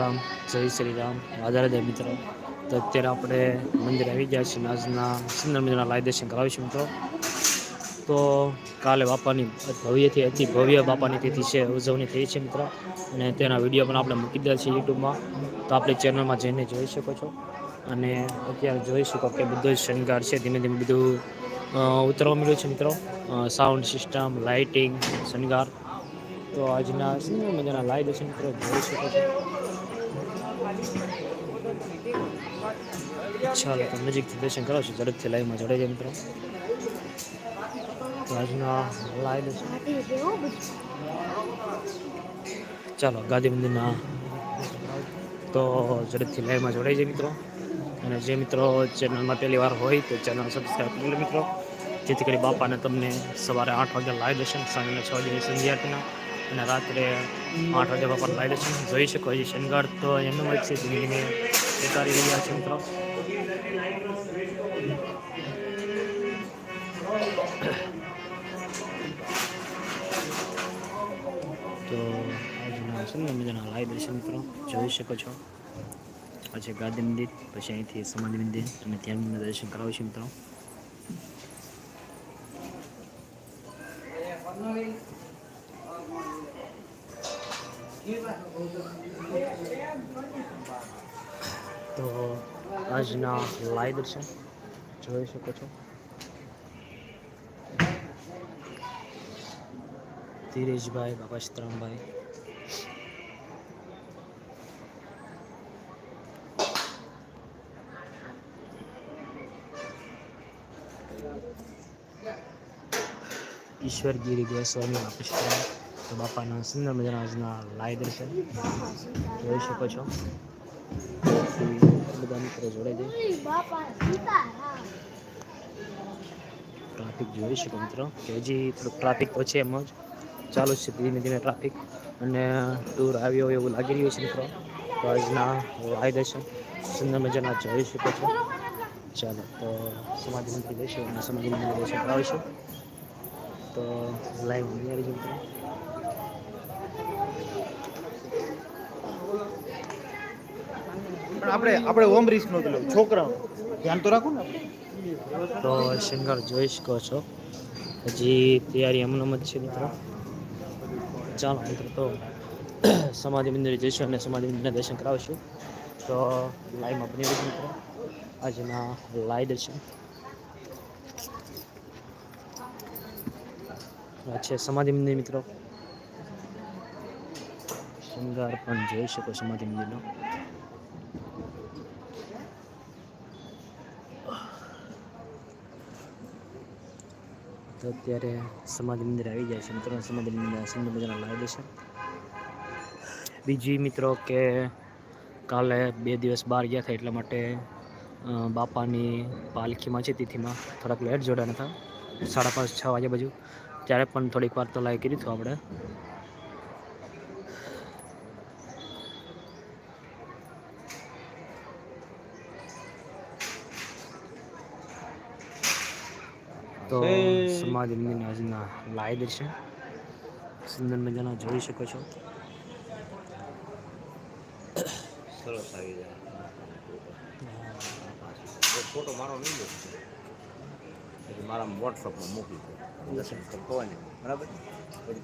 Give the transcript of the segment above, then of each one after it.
રામ, જય શ્રી રામ. આધારે મિત્રો. તો અત્યારે આપણે મંદિર આવી ગયા છીએ આજના સુંદર મંદિરના લાય દર્શન કરાવીશું મિત્રો. તો કાલે બાપાની ભવ્યથી અતિ ભવ્ય બાપાની તિથિ છે, ઉજવણી થઈ છે મિત્રો. અને તેના વીડિયો પણ આપણે મૂકી દીધા છે યુટ્યુબમાં. તો આપણી ચેનલમાં જઈને જોઈ શકો છો. અને અત્યારે જોઈ શકો કે બધો જ શણગાર છે. ધીમે ધીમે બધું ઉતરવા મળ્યું છે મિત્રો. સાઉન્ડ સિસ્ટમ લાઇટિંગ શણગાર. તો આજના સુંદર મજાના લાય દર્શન મિત્રો જોઈ શકો છો. ચાલો તો નજીકથી દર્શન કરો છો ઝડપથી લાઈવમાં જોડાઈ જાય મિત્રો. ચાલો, ગાંધી મંદિરના તો ઝડપથી લાઈવમાં જોડાઈ જાય મિત્રો. અને જે મિત્રો ચેનલમાં પહેલી વાર હોય તો ચેનલ સબસ્ક્રાઈબ કરી લો મિત્રો. જેથી કરી બાપાને તમને સવારે આઠ વાગ્યા લાઈવ દર્શન સાંજના છ વાગે સંધ્યાર્થીના અને રાત્રે આઠ વાગ્યા બાપા લાઈવ દર્શન જોઈ શકો હજી શણગાર તો એમનું હોય છે ધીમે ધીમે ઉતારી રહ્યા છે મિત્રો. તો આજના સુંદર મજાના લાઈવ દર્શન મિત્રો. જોઈ શકો છો. પછી ગાંધી મંદિર, પછી અહીંથી સમાધિ મંદિર, અને ત્યાં દર્શન કરાવીશું મિત્રો. તો આજના લાઈવ દર્શન જોઈ શકો છો. ધીરેશભાઈ, બાબા સીતરામભાઈ ઈશ્વરગીરી ગોસ્વામી બાપા તો બાપાના સુંદર મજાના આજના લાઈવ દર્શન જોઈ શકો છો. બધા મિત્રો જોડાઈ જાય ટ્રાફિક જોઈ શકો મિત્રો. કે હજી થોડુંક ટ્રાફિક તો છે એમ જ ચાલુ છે ધીમે ધીમે ટ્રાફિક અને ટૂર આવ્યો એવું લાગી રહ્યું છે મિત્રો. તો આજના આવી દર્શન સુંદર મજાના જોઈ શકો છો. ચાલો, તો સમાધિ મંદિર જઈશું અને સમાધિ મંદિર દર્શન કરાવીશું તો લાઈવ નિહાળી મિત્રો. આપણે આપણે ઓમ રિસ્ક નહોતું લેવું છોકરા ધ્યાન તો રાખો ને તો શૃંગાર જોઈ શકો છો. હજી તૈયારી હમણાં જ છે મિત્રો. ચાલો મિત્રો, તો સમાધિ મંદિરે જઈશું અને સમાધિ મંદિરના દર્શન કરાવશું. તો લાઈવમાં બની રહીશું મિત્રો. આજના લાઈવ દર્શન છે સમાધિ મંદિર મિત્રો. શૃંગાર પણ જોઈ શકો, સમાધિ મંદિરનો. તો અત્યારે સમાધિ મંદિર આવી જાય છે મિત્રો. સમાધિ મંદિર સુંદર મજાના લાવી દેશે બીજી મિત્રો કે કાલે બે દિવસ બહાર ગયા હતા, એટલા માટે બાપાની પાલખીમાં છે તિથિમાં. થોડાક લેટ જોડાના હતા સાડા પાંચ, છ વાગ્યા બાજુ. ત્યારે પણ થોડીક વાર તો લાઈ કરી હતું આપણે. તો જય- સમાધિ મંદિરના આજના લાઈ દર્શન સુંદર મજાના જોઈ શકો છો. સરસ આવી જાય. ફોટો મારો નહીં પછી મારા વોટ્સઅપમાં મોકલી દો. દર્શન કરવાની બરાબર? પછી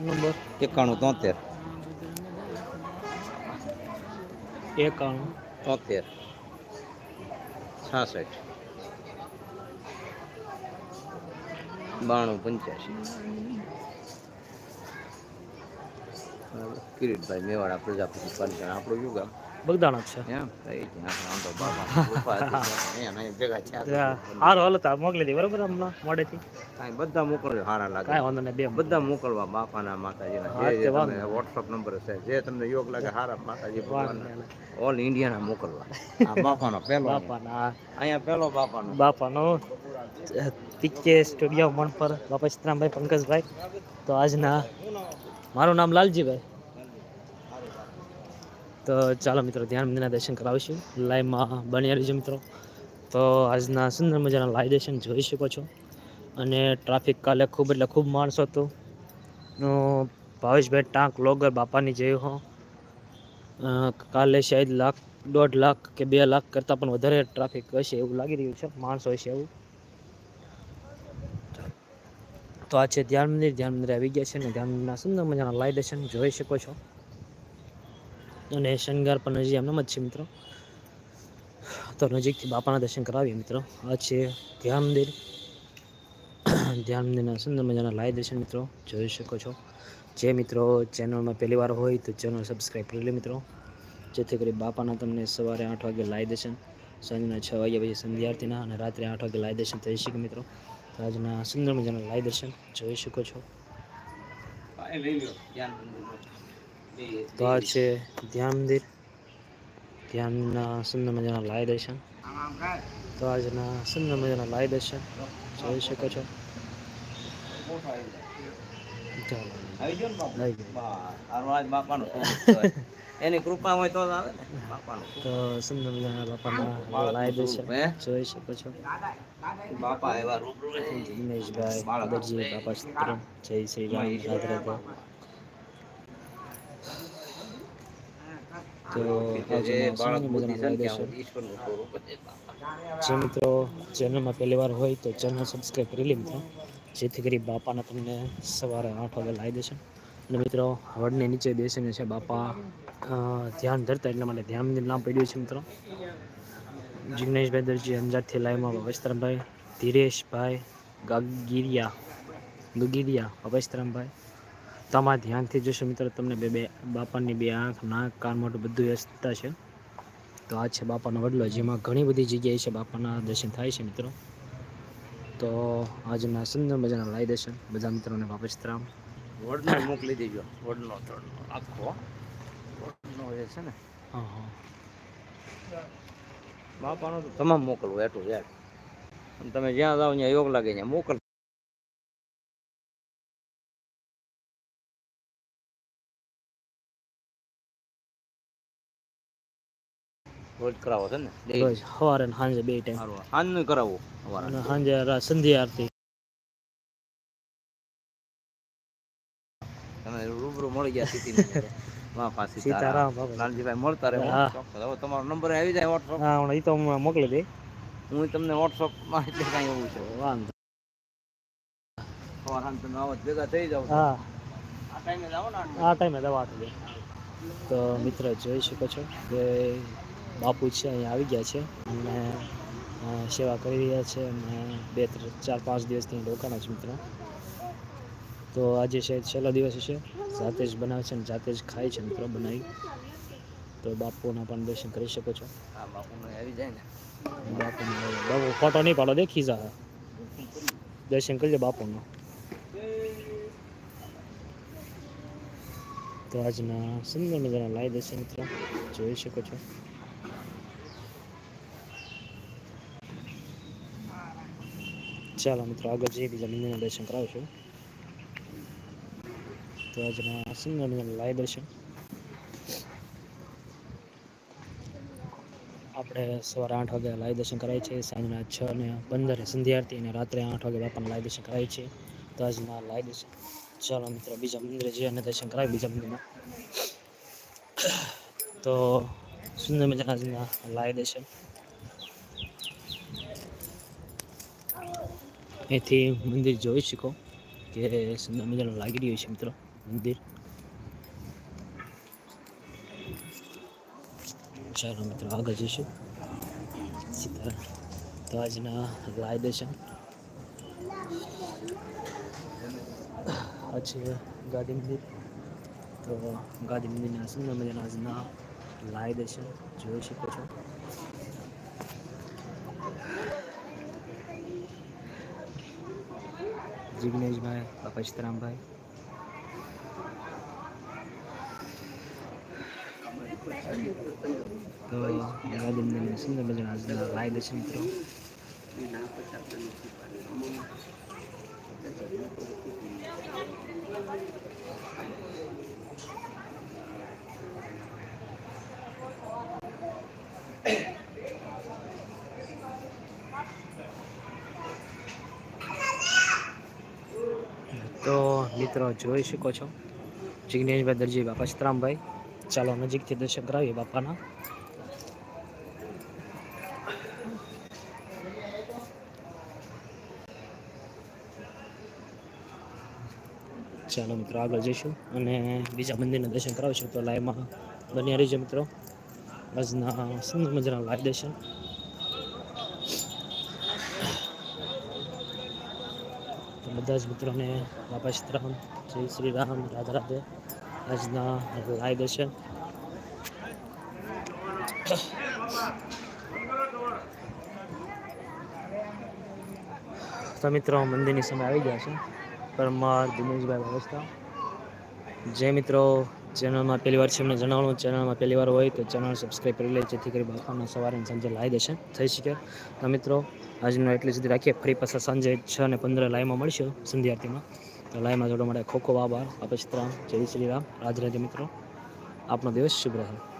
નંબર? એકાણું તોતેર. એકાણું. તોતેર. છાસઠ. બાણું પંચ્યાસી. કિરીટભાઈ મેવાડા પ્રજાપતિ પાલિકા આપણું શું ગામ? બગદાણા જ છે. એમ ત્યાં આમ તો બાબા થયા ત્યાં હારો હાલો તા મોકલી દે બરાબર હમણાં મોડેથી કાંઈ બધા મોકલજો સારા લાગે. કાંઈ વાંધો નહીં બે બધા મોકલવા બાપાના માતાજીના. જે તે જે વાંધો તમે વોટ્સઅપ નંબર છે જે તમને યોગ લાગે સારા માતાજી ભગવાનના. ઓલ ઇન્ડિયાના મોકલવા. આ બાપાનો પહેલો બાપાના અહીંયા પહેલો બાપાનો. બાપાનો તિકે સ્ટુડિયો મણ પર બાપા ચિત્રામભાઈ પંકજભાઈ. તો આજના મારું નામ લાલજીભાઈ. તો ચાલો મિત્રો, ધ્યાન મંદિરના દર્શન કરાવીશું. લાઈવમાં બની રહીજો મિત્રો. તો આજના સુંદર મજાના લાઈવ દર્શન જોઈ શકો છો. અને ટ્રાફિક કાલે ખૂબ એટલે ખૂબ માણસો હતો. ભાવેશભાઈ ટાંક લોગર બાપાની જેવું હો. કાલે શાયદ લાખ, દોઢ લાખ કે બે લાખ કરતાં પણ વધારે ટ્રાફિક હશે એવું લાગી રહ્યું છે. માણસો હશે એવું. તો આ છે ધ્યાન મંદિર. ધ્યાન મંદિર આવી ગયા છે ને ધ્યાન મંદિરના સુંદર મજાના લાઈ દર્શન જોઈ શકો છો. અને શણગાર પણ નજીક એમનામ જ છે મિત્રો. તો નજીકથી બાપાના દર્શન કરાવીએ મિત્રો. આ છે ધ્યાન મંદિર. ધ્યાન મંદિરના સુંદર મજાના લાઈવ દર્શન મિત્રો. જોઈ શકો છો. જે મિત્રો ચેનલમાં પહેલી વાર હોય તો ચેનલ સબસ્ક્રાઈબ કરી લે મિત્રો. જેથી કરી બાપાના તમને સવારે આઠ વાગે લાઈવ દર્શન, સાંજના છ વાગ્યા પછી સંધ્યાર્થીના અને રાત્રે આઠ વાગે લાઈવ દર્શન થઈ શકે મિત્રો. આજના સુંદર મજાના લાઈવ દર્શન જોઈ શકો છો. લઈ લો ધ્યાન મંદિરનો. તો આ છે ધ્યાન મંદિર ધ્યાનના સુંદર મજાના લાય દર્શન. તો આજના સુંદર મજાના લાય દર્શન જોઈ શકો છો. એની કૃપા હોય તો આવે ને તો સુંદર મજાના બાપાના લાય દર્શન? જોઈ શકો છો બાપા એવા. દિનેશભાઈ બાપા જય શ્રી રામ રાધે રાધે તો જે આજના બાળક સુંદર બુદ્ધિ છે મજાના ને લાઈ ત્યાં દર્શન સુધી ઈશ્વરનું સ્વરૂપ જ છે બાપા. જે મિત્રો ચેનલમાં પહેલી વાર હોય તો ચેનલ સબસ્ક્રાઈબ કરી લે મિત્રો. જેથી કરી બાપાના તમને સવારે આઠ વાગે લાવી દેશે. અને મિત્રો હવડની નીચે બેસીને છે બાપા ધ્યાન ધરતા એટલા માટે ધ્યાન નામ પડ્યું છે મિત્રો. જિગ્નેશભાઈ દરજી અંજારથી લાઈવમાં ભવેશરામભાઈ ધીરેશભાઈ ગાગીરિયા દુગીરિયા વસ્ત્રમભાઈ તમારા ધ્યાનથી જોશો મિત્રો તમને બે બે બાપાની બે આંખ નાક કાન મોટું બધું વ્યસ્તતા છે. તો આ છે બાપાનો વડલો જેમાં ઘણી બધી જગ્યાએ છે બાપાના દર્શન થાય છે મિત્રો. તો આજના સુંદર મજાના લાઈ દર્શન. બધા મિત્રોને વાપસરામ વડનો મોકલી દેજો. વડનો ત્રણનો આખો. વડનો એ છે ને. હા હા. બાપાનો તો તમામ મોકલવું એટલું યાર તમે જ્યાં જાઓ ત્યાં યોગ લાગે ત્યાં મોકલ. રોજ કરાવો છે ને? રોજ સવારે સાંજે બે ટાઈમ સારું કરાવો અને સાંજે સંધ્યા આરતી. તમે રૂબરૂ મળી ગયા સીધી સીતારામ લાલજીભાઈ મળતા રહે તમારો નંબર આવી જાય વોટ્સઅપ હા એ તો મોકલી દઈ. હું તમને વોટ્સઅપમાં એટલે કાંઈ એવું છે. વાંધો. સવાર સાંજ તમે આવો ભેગા થઈ જાવ હા. આ ટાઈમે ને આ ટાઈમે દવા તો મિત્ર જોઈ શકો છો કે બાપુ છે અહીંયા આવી ગયા છે. અને સેવા કરી રહ્યા છે અને બે ત્રણ ચાર પાંચ દિવસથી રોકાણા છે મિત્રો. તો આજે છે છેલ્લો દિવસ છે. જાતે જ બનાવે છે અને જાતે જ ખાય છે મિત્રો બનાવી. તો બાપુના પણ દર્શન કરી શકો છો. હા બાપુને આવી જાય ને. બાપુનો બાપુ ફોટો નહીં પાડો દેખી જા. દર્શન કરજો બાપુનો. તો આજના સુંદર મજાના લાઈ દર્શન મિત્રો જોઈ શકો છો. ચાલો મિત્રો આગળ જઈએ બીજા મંદિરના દર્શન કરાવશું તો આજના સુંદર લાઈવ લાઈ દર્શન આપણે સવારે આઠ વાગે લાઈવ દર્શન કરાય છે સાંજના છ ને પંદરે સંધ્યા આરતી અને રાત્રે આઠ વાગે બાપાના લાઈવ દર્શન કરાય છે તો આજના લાઈ દર્શન ચાલો મિત્રો બીજા મંદિરે જઈએ અને દર્શન કરાવી બીજા મંદિરમાં તો સુંદર મજાના આજના લાઈ દર્શન અહીંથી મંદિર જોઈ શકો કે સુંદર મજાનું લાગી રહ્યું છે મિત્રો મંદિર. ચાલો મિત્રો આગળ જઈશું. તો આજના લાઈ દર્શન આ છે ગાંધી મંદિર. તો ગાંધી મંદિરના સુંદર મજાના આજના લાઈ દર્શન જોઈ શકો છો. જિગ્નેશભાઈ બાપા સીતારામભાઈ. તો મંદિરના સુંદર મજાના આજના લાઈ દર્શન મિત્રો તો મિત્રો જોઈ શકો છો. જિજ્ઞેશભાઈ દરજી બાપા સીતરામભાઈ. ચાલો, નજીકથી દર્શન કરાવીએ બાપાના. ચાલો મિત્રો, આગળ જઈશું અને બીજા મંદિરના દર્શન કરાવીશું. તો લાઈવમાં બન્યા રહીજો મિત્રો. આજના સુંદર મજાના લાઈવ દર્શન. બધા જ મિત્રોને બાપા સીતરામ જય શ્રી રામ, રાધા રાધે. આજના લાઈવ દર્શન તો મિત્રો, મંદિરની સમય આવી ગયા છે. પરમાર દિનેશભાઈ વ્યવસ્થા જે મિત્રો. ચેનલમાં પહેલી વાર છે એમને જણાવવાનું ચેનલમાં પહેલી વાર હોય તો ચેનલ સબસ્ક્રાઈબ કરી લે, જેથી કરી બાપાના સવારે સાંજે લાવી દેશે. થઈ શકે. તો મિત્રો, આજનો એટલી સુધી રાખીએ. ફરી પાછા સાંજે છ અને પંદર લાઈવમાં મળશું સંધ્યાર્થીમાં. તો લાઈવમાં જોડવા માટે ખોખો આભાર. આપે શ્રી રામ જય શ્રી રામ. રાજ રાધે મિત્રો. આપનો દિવસ શુભ રહે.